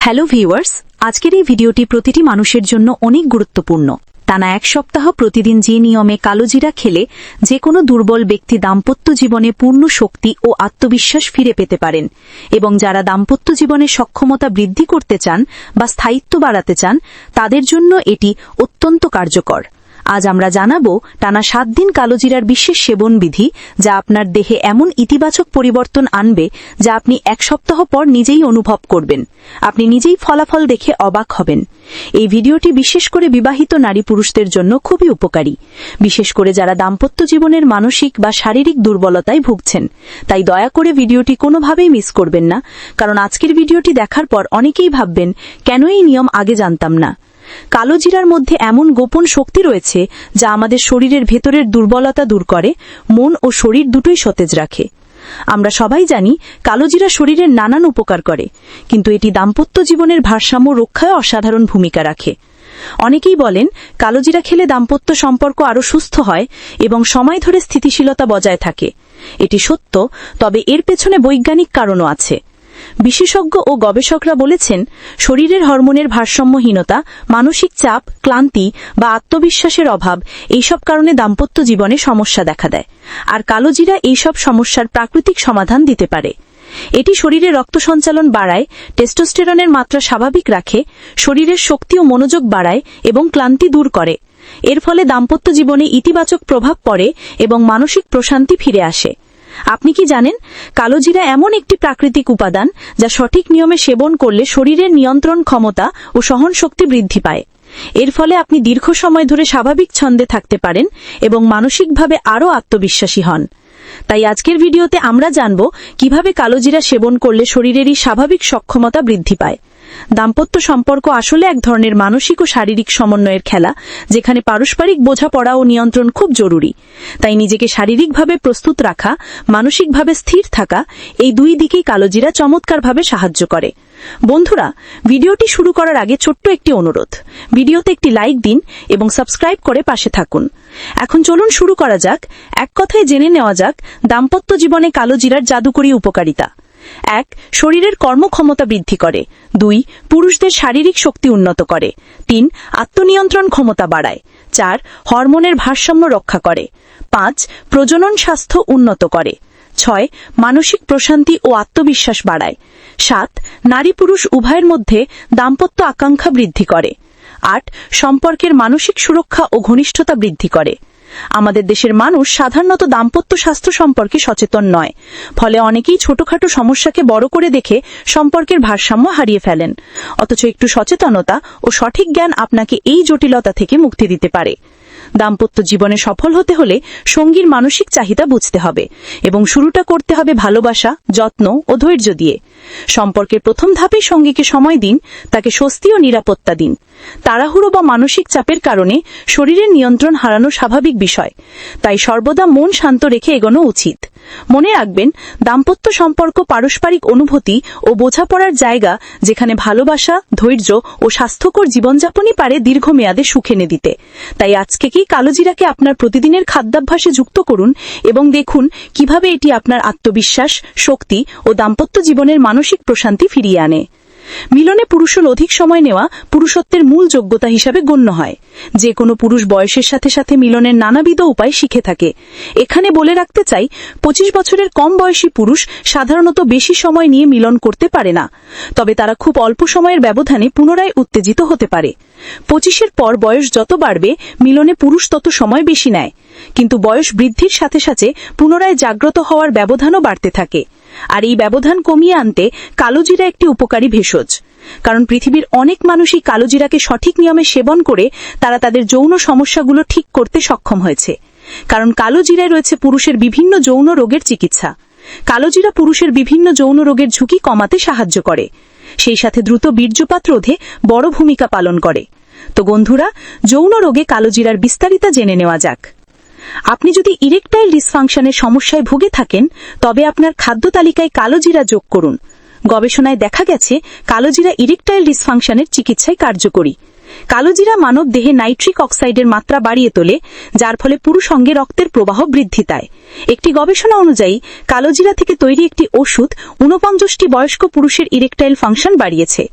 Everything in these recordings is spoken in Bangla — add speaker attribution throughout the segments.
Speaker 1: হ্যালো ভিউয়ার্স, আজকের এই ভিডিওটি প্রতিটি মানুষের জন্য অনেক গুরুত্বপূর্ণ। টানা এক সপ্তাহ প্রতিদিন যে নিয়মে কালোজিরা খেলে, যে কোনো দুর্বল ব্যক্তি দাম্পত্য জীবনে পূর্ণ শক্তি ও আত্মবিশ্বাস ফিরে পেতে পারেন। এবং যারা দাম্পত্য জীবনে সক্ষমতা বৃদ্ধি করতে চান বা স্থায়িত্ব বাড়াতে চান, তাদের জন্য এটি অত্যন্ত কার্যকর। আজ আমরা জানাব টানা সাত দিন কালোজিরার বিশেষ সেবন বিধি যা আপনার দেহে এমন ইতিবাচক পরিবর্তন আনবে, যা আপনি এক সপ্তাহ পর নিজেই অনুভব করবেন। আপনি নিজেই ফলাফল দেখে অবাক হবেন। এই ভিডিওটি বিশেষ করে বিবাহিত নারী পুরুষদের জন্য খুবই উপকারী। বিশেষ করে যারা দাম্পত্য জীবনের মানসিক বা শারীরিক দুর্বলতায় ভুগছেন। তাই দয়া করে ভিডিওটি কোনোভাবেই মিস করবেন না, কারণ আজকের ভিডিওটি দেখার পর অনেকেই ভাববেন, কেন এই নিয়ম আগে জানতাম না? কালো জিরার মধ্যে এমন গোপন শক্তি রয়েছে যা আমাদের শরীরের ভেতরের দুর্বলতা দূর করে, মন ও শরীর দুটোই সতেজ রাখে। আমরা সবাই জানি কালোজিরা শরীরের নানান উপকার করে, কিন্তু এটি দাম্পত্য জীবনের ভারসাম্য রক্ষায় অসাধারণ ভূমিকা রাখে। অনেকেই বলেন কালোজিরা খেলে দাম্পত্য সম্পর্ক আরও সুস্থ হয় এবং সময় ধরে স্থিতিশীলতা বজায় থাকে। এটি সত্য, তবে এর পেছনে বৈজ্ঞানিক কারণও আছে। বিশেষজ্ঞ ও গবেষকরা বলেছেন, শরীরের হরমোনের ভারসাম্যহীনতা, মানসিক চাপ, ক্লান্তি বা আত্মবিশ্বাসের অভাব এইসব কারণে দাম্পত্য জীবনে সমস্যা দেখা দেয়। আর কালোজিরা এইসব সমস্যার প্রাকৃতিক সমাধান দিতে পারে। এটি শরীরে রক্ত সঞ্চালন বাড়ায়, টেস্টোস্টেরনের মাত্রা স্বাভাবিক রাখে, শরীরের শক্তি ও মনোযোগ বাড়ায় এবং ক্লান্তি দূর করে। এর ফলে দাম্পত্য জীবনে ইতিবাচক প্রভাব পড়ে এবং মানসিক প্রশান্তি ফিরে আসে। আপনি কি জানেন, কালোজিরা এমন একটি প্রাকৃতিক উপাদান যা সঠিক নিয়মে সেবন করলে শরীরের নিয়ন্ত্রণ ক্ষমতা ও সহনশক্তি বৃদ্ধি পায়। এর ফলে আপনি দীর্ঘ সময় ধরে স্বাভাবিক ছন্দে থাকতে পারেন এবং মানসিকভাবে আরও আত্মবিশ্বাসী হন। তাই আজকের ভিডিওতে আমরা জানব কীভাবে কালোজিরা সেবন করলে শরীরেরই স্বাভাবিক সক্ষমতা বৃদ্ধি পায়। দাম্পত্য সম্পর্ক আসলে এক ধরনের মানসিক ও শারীরিক সমন্বয়ের খেলা, যেখানে পারস্পরিক বোঝাপড়া ও নিয়ন্ত্রণ খুব জরুরি। তাই নিজেকে শারীরিকভাবে প্রস্তুত রাখা, মানসিকভাবে স্থির থাকা, এই দুই দিকেই কালোজিরা চমৎকারভাবে সাহায্য করে। বন্ধুরা, ভিডিওটি শুরু করার আগে ছোট্ট একটি অনুরোধ। ভিডিওতে একটি লাইক দিন এবং সাবস্ক্রাইব করে পাশে থাকুন। এখন চলুন শুরু করা যাক। এক কথায় জেনে নেওয়া যাক, দাম্পত্য জীবনে কালোজিরার জাদুকরী উপকারিতা। এক, শরীরের কর্মক্ষমতা বৃদ্ধি করে। দুই, পুরুষদের শারীরিক শক্তি উন্নত করে। তিন, আত্মনিয়ন্ত্রণ ক্ষমতা বাড়ায়। চার, হরমোনের ভারসাম্য রক্ষা করে। পাঁচ, প্রজনন স্বাস্থ্য উন্নত করে। ছয়, মানসিক প্রশান্তি ও আত্মবিশ্বাস বাড়ায়। সাত, নারী পুরুষ উভয়ের মধ্যে দাম্পত্য আকাঙ্ক্ষা বৃদ্ধি করে। আট, সম্পর্কের মানসিক সুরক্ষা ও ঘনিষ্ঠতা বৃদ্ধি করে। আমাদের দেশের মানুষ সাধারণত দাম্পত্য স্বাস্থ্য সম্পর্কে সচেতন নয়। ফলে অনেকেই ছোটখাটো সমস্যাকে বড় করে দেখে সম্পর্কের ভারসাম্য হারিয়ে ফেলেন। অথচ একটু সচেতনতা ও সঠিক জ্ঞান আপনাকে এই জটিলতা থেকে মুক্তি দিতে পারে। দাম্পত্য জীবনে সফল হতে হলে সঙ্গীর মানসিক চাহিদা বুঝতে হবে এবং শুরুটা করতে হবে ভালোবাসা, যত্ন ও ধৈর্য দিয়ে। সম্পর্কের প্রথম ধাপে সঙ্গীকে সময় দিন, তাকে স্বস্তি ও নিরাপত্তা দিন। তাড়াহুড়ো বা মানসিক চাপের কারণে শরীরের নিয়ন্ত্রণ হারানো স্বাভাবিক বিষয়। তাই সর্বদা মন শান্ত রেখে এগোনো উচিত। মনে রাখবেন, দাম্পত্য সম্পর্ক পারস্পরিক অনুভূতি ও বোঝাপড়ার জায়গা যেখানে ভালোবাসা, ধৈর্য ও স্বাস্থ্যকর জীবনযাপনই পারে দীর্ঘমেয়াদে সুখ এনে দিতে। তাই আজকে কি কালোজিরাকে আপনার প্রতিদিনের খাদ্যাভ্যাসে যুক্ত করুন এবং দেখুন কীভাবে এটি আপনার আত্মবিশ্বাস, শক্তি ও দাম্পত্য জীবনের মানসিক প্রশান্তি ফিরিয়ে আনে। মিলনে পুরুষের অধিক সময় নেওয়া পুরুষত্বের মূল যোগ্যতা হিসাবে গণ্য হয়। যে কোনো পুরুষ বয়সের সাথে সাথে মিলনের নানাবিধ উপায় শিখে থাকে। এখানে বলে রাখতে চাই, পঁচিশ বছরের কম বয়সী পুরুষ সাধারণত বেশি সময় নিয়ে মিলন করতে পারে না। তবে তারা খুব অল্প সময়ের ব্যবধানে পুনরায় উত্তেজিত হতে পারে। পঁচিশের পর বয়স যত বাড়বে, মিলনে পুরুষ তত সময় বেশি নেয়। কিন্তু বয়স বৃদ্ধির সাথে সাথে পুনরায় জাগ্রত হওয়ার ব্যবধানও বাড়তে থাকে। আর এই ব্যবধান কমিয়ে আনতে কালোজিরা একটি উপকারী ভেষজ। কারণ পৃথিবীর অনেক মানুষই কালোজিরাকে সঠিক নিয়মে সেবন করে তারা তাদের যৌন সমস্যাগুলো ঠিক করতে সক্ষম হয়েছে। কারণ কালোজিরায় রয়েছে পুরুষের বিভিন্ন যৌন রোগের চিকিৎসা। কালোজিরা পুরুষের বিভিন্ন যৌন রোগের ঝুঁকি কমাতে সাহায্য করে। সেই সাথে দ্রুত বীর্যপাত রোধে বড় ভূমিকা পালন করে। তো বন্ধুরা, যৌন রোগে কালোজিরার বিস্তারিতা জেনে নেওয়া যাক। আপনি যদি ইরেকটাইল ডিসফাংশনের সমস্যায় ভুগে থাকেন, তবে আপনার খাদ্য তালিকায় কালোজিরা যোগ করুন। গবেষণায় দেখা গেছে, কালোজিরা ইরেকটাইল ডিসফাংশনের চিকিৎসায় কার্যকরী। কালোজিরা মানব দেহে নাইট্রিক অক্সাইডের মাত্রা বাড়িয়ে তোলে, যার ফলে পুরুষ অঙ্গে রক্তের প্রবাহ বৃদ্ধি পায়। একটি গবেষণা অনুযায়ী, কালোজিরা থেকে তৈরি একটি ওষুধ ঊনপঞ্চাশটি বয়স্ক পুরুষের ইরেকটাইল ফাংশন বাড়িয়েছে।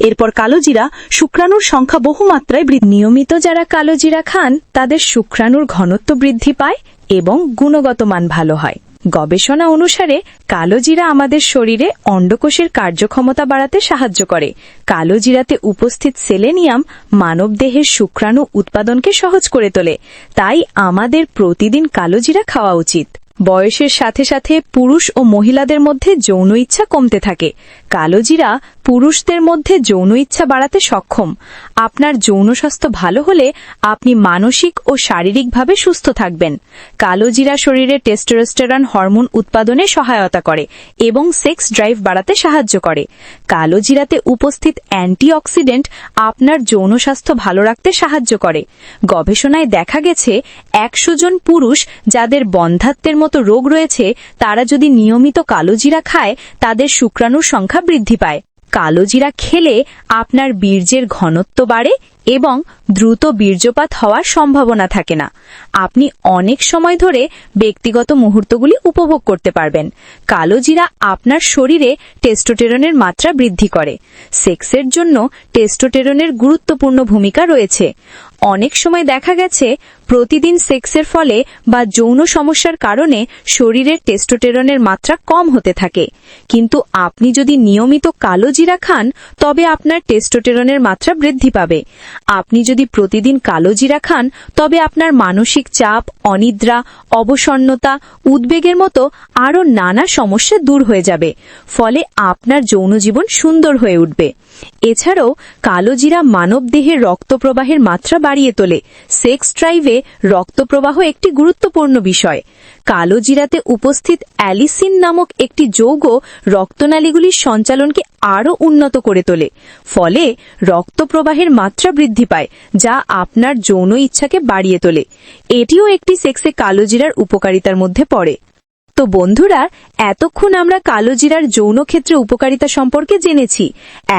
Speaker 1: এরপর কালোজিরা শুক্রাণুর সংখ্যা বহুমাত্রায় বৃদ্ধি।
Speaker 2: নিয়মিত যারা কালো জিরা খান, তাদের শুক্রাণুর ঘনত্ব বৃদ্ধি পায় এবং গুণগত মান ভালো হয়। গবেষণা অনুসারে কালো জিরা আমাদের শরীরে অন্ডকোষের কার্যক্ষমতা বাড়াতে সাহায্য করে। কালো জিরাতে উপস্থিত সেলেনিয়াম মানবদেহের শুক্রাণু উৎপাদনকে সহজ করে তোলে। তাই আমাদের প্রতিদিন কালো জিরা খাওয়া উচিত। বয়সের সাথে সাথে পুরুষ ও মহিলাদের মধ্যে যৌন ইচ্ছা কমতে থাকে। কালোজিরা পুরুষদের মধ্যে যৌন ইচ্ছা বাড়াতে সক্ষম। আপনার যৌন স্বাস্থ্য ভালো হলে আপনি মানসিক ও শারীরিকভাবে সুস্থ থাকবেন। কালোজিরা শরীরে টেস্টোস্টেরন হরমোন উৎপাদনে সহায়তা করে এবং সেক্স ড্রাইভ বাড়াতে সাহায্য করে। কালোজিরাতে উপস্থিত অ্যান্টিঅক্সিডেন্ট আপনার যৌন স্বাস্থ্য ভালো রাখতে সাহায্য করে। গবেষণায় দেখা গেছে, একশো জন পুরুষ যাদের বন্ধাত্বের মতো রোগ রয়েছে, তারা যদি নিয়মিত কালোজিরা খায়, তাদের শুক্রাণুর সংখ্যা বৃদ্ধি পায়। কালোজিরা খেলে আপনার বীর্যের ঘনত্ব বাড়ে এবং দ্রুত বীর্যপাত হওয়ার সম্ভাবনা থাকে না। আপনি অনেক সময় ধরে ব্যক্তিগত মুহূর্তগুলি উপভোগ করতে পারবেন। কালোজিরা আপনার শরীরে টেস্টোটেরনের মাত্রা বৃদ্ধি করে। সেক্সের জন্য টেস্টোটেরনের গুরুত্বপূর্ণ ভূমিকা রয়েছে। অনেক সময় দেখা গেছে প্রতিদিন সেক্সের ফলে বা যৌন সমস্যার কারণে শরীরের টেস্টোটেরনের মাত্রা কম হতে থাকে। কিন্তু আপনি যদি নিয়মিত কালো জিরা খান, তবে আপনার টেস্টোটেরনের মাত্রা বৃদ্ধি পাবে। আপনি যদি প্রতিদিন কালো জিরা খান, তবে আপনার মানসিক চাপ, অনিদ্রা, অবসন্নতা, উদ্বেগের মতো আরও নানা সমস্যা দূর হয়ে যাবে। ফলে আপনার যৌন জীবন সুন্দর হয়ে উঠবে। এছাড়াও কালোজিরা মানবদেহের রক্তপ্রবাহের মাত্রা বাড়িয়ে তোলে। সেক্স ড্রাইভে রক্তপ্রবাহ একটি গুরুত্বপূর্ণ বিষয়। কালোজিরাতে উপস্থিত অ্যালিসিন নামক একটি যৌগ রক্তনালীগুলির সঞ্চালনকে আরও উন্নত করে তোলে, ফলে রক্তপ্রবাহের মাত্রা বৃদ্ধি পায়, যা আপনার যৌন ইচ্ছাকে বাড়িয়ে তোলে। এটিও একটি সেক্সে কালোজিরার উপকারিতার মধ্যে পড়ে। তো বন্ধুরা, এতক্ষণ আমরা কালোজিরার যৌন ক্ষেত্রে উপকারিতা সম্পর্কে জেনেছি।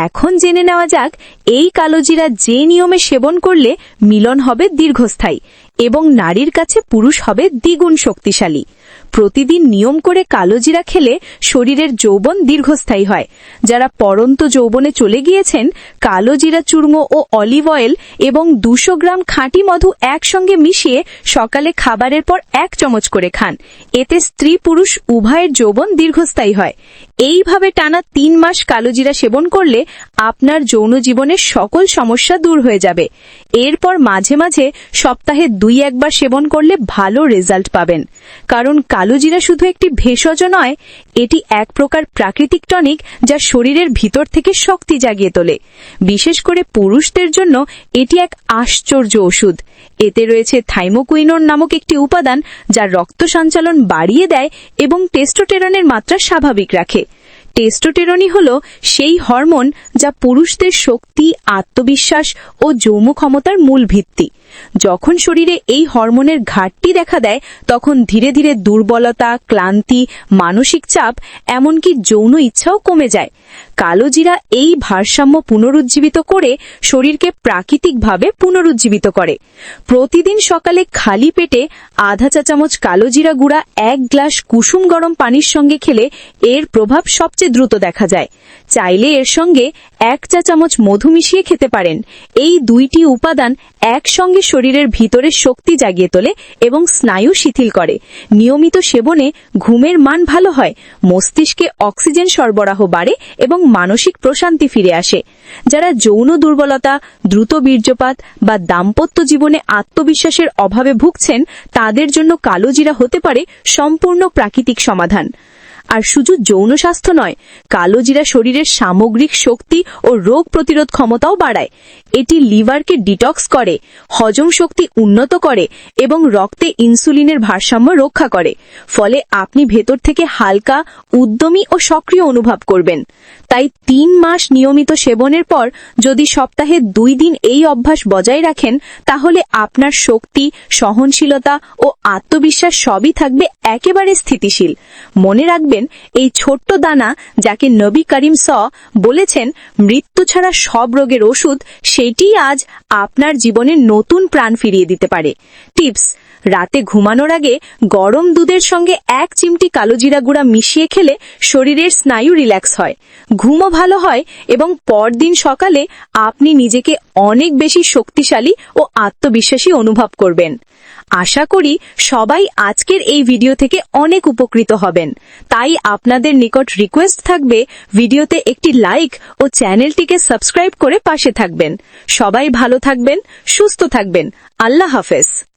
Speaker 2: এখন জেনে নেওয়া যাক, এই কালোজিরা যে নিয়মে সেবন করলে মিলন হবে দীর্ঘস্থায়ী। এবং নারীর কাছে পুরুষ হবে দ্বিগুণ শক্তিশালী। প্রতিদিন নিয়ম করে কালোজিরা খেলে শরীরের যৌবন দীর্ঘস্থায়ী হয়। যারা পরন্ত যৌবনে চলে গিয়েছেন কালোজিরা চূর্ণ ও অলিভ অয়েল এবং দুশো গ্রাম খাঁটি মধু একসঙ্গে মিশিয়ে সকালে খাবারের পর এক চামচ করে খান। এতে স্ত্রী পুরুষ উভয়ের যৌবন দীর্ঘস্থায়ী হয়। এইভাবে টানা তিন মাস কালোজিরা সেবন করলে আপনার যৌন জীবনের সকল সমস্যা দূর হয়ে যাবে। এরপর মাঝে মাঝে সপ্তাহে দুই একবার সেবন করলে ভালো রেজাল্ট পাবেন। কারণ কালোজিরা শুধু একটি ভেষজ নয়, এটি এক প্রকার প্রাকৃতিক টনিক যা শরীরের ভিতর থেকে শক্তি জাগিয়ে তোলে। বিশেষ করে পুরুষদের জন্য এটি এক আশ্চর্য ওষুধ। এতে রয়েছে থাইমোকুইনোর নামক একটি উপাদান যা রক্ত সঞ্চালন বাড়িয়ে দেয় এবং টেস্টোটেরনের মাত্রা স্বাভাবিক রাখে। টেস্টোটেরনই হল সেই হরমোন যা পুরুষদের শক্তি, আত্মবিশ্বাস ও যৌন ক্ষমতার মূল ভিত্তি। যখন শরীরে এই হরমোনের ঘাটতি দেখা দেয়, তখন ধীরে ধীরে দুর্বলতা, ক্লান্তি, মানসিক চাপ, এমনকি যৌন ইচ্ছাও কমে যায়। কালোজিরা এই ভারসাম্য পুনরুজ্জীবিত করে শরীরকে প্রাকৃতিকভাবে পুনরুজ্জীবিত করে। প্রতিদিন সকালে খালি পেটে আধা চা চামচ কালোজিরা গুঁড়া, এক গ্লাস কুসুম গরম পানির সঙ্গে খেলে এর প্রভাব সবচেয়ে দ্রুত দেখা যায়। চাইলে এর সঙ্গে এক চা চামচ মধু মিশিয়ে খেতে পারেন। এই দুইটি উপাদান একসঙ্গে শরীরের ভিতরে শক্তি জাগিয়ে তোলে এবং স্নায়ু শিথিল করে। নিয়মিত সেবনে ঘুমের মান ভালো হয়, মস্তিষ্কে অক্সিজেন সরবরাহ বাড়ে এবং মানসিক প্রশান্তি ফিরে আসে। যারা যৌন দুর্বলতা, দ্রুত বীর্যপাত বা দাম্পত্য জীবনে আত্মবিশ্বাসের অভাবে ভুগছেন, তাদের জন্য কালোজিরা হতে পারে সম্পূর্ণ প্রাকৃতিক সমাধান। আর শুধু যৌন স্বাস্থ্য নয়, কালোজিরা শরীরের সামগ্রিক শক্তি ও রোগ প্রতিরোধ ক্ষমতাও বাড়ায়। এটি লিভারকে ডিটক্স করে, হজম শক্তি উন্নত করে এবং রক্তে ইনসুলিনের ভারসাম্য রক্ষা করে। ফলে আপনি ভেতর থেকে হালকা, উদ্যমী ও সক্রিয় অনুভব করবেন। তাই তিন মাস নিয়মিত সেবনের পর যদি সপ্তাহে দুই দিন এই অভ্যাস বজায় রাখেন, তাহলে আপনার শক্তি, সহনশীলতা ও আত্মবিশ্বাস সবই থাকবে একেবারে স্থিতিশীল। মনে রাখবেন এই ছোট্ট দানা যাকে নবী করিম স বলেছেন, মৃত্যু ছাড়া সব রোগের ওষুধ সেটি আজ আপনার জীবনে নতুন প্রাণ ফিরিয়ে দিতে পারে। টিপস রাতে ঘুমানোর আগে গরম দুধের সঙ্গে এক চিমটি কালোজিরা গুঁড়া মিশিয়ে খেলে শরীরের স্নায়ু রিল্যাক্স হয়। ঘুমও ভালো হয় এবং পরদিন সকালে আপনি নিজেকে অনেক বেশি শক্তিশালী ও আত্মবিশ্বাসী অনুভব করবেন। আশা করি সবাই আজকের এই ভিডিও থেকে অনেক উপকৃত হবেন। তাই আপনাদের নিকট রিকোয়েস্ট থাকবে ভিডিওতে একটি লাইক ও চ্যানেলটিকে সাবস্ক্রাইব করে পাশে থাকবেন। সবাই ভালো থাকবেন, সুস্থ থাকবেন। আল্লাহ হাফেজ।